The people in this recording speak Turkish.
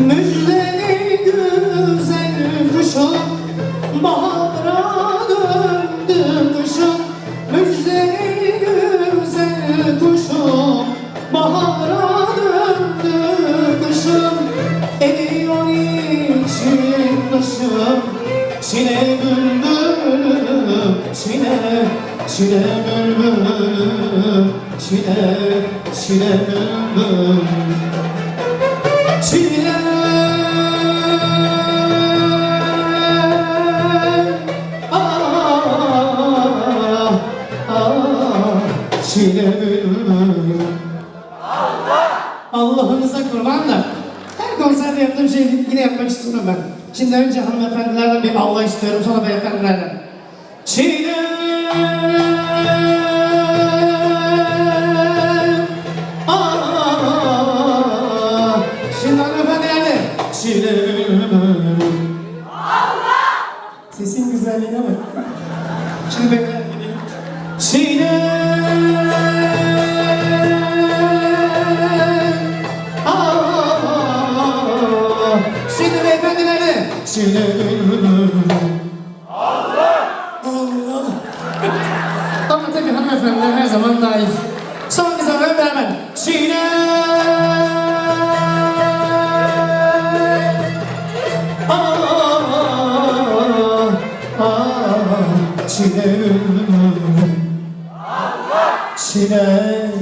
Müjdeli güzel kışım Bahara döndü kışım Müjdeli güzel kuşum Bahara döndü kışım Eriyor içim kışım Çile bülbülüm Çile, çile bülbülüm Çile, çile bülbülüm. Çile konserde yaptığım şeyi yine yapmak istiyorum ben. Şimdi önce hanımefendilerden bir Allah istiyorum sonra beyefendilerden. Çiğdem Sesin güzelliğine bak. Şimdi beyefendi Şimdi beyefendilerden Çiğdem Allah! Ama tabii hanımefendiler her zaman daha iyi. Son bir zaman beraber. Çiğne! Çiğne! Çiğne!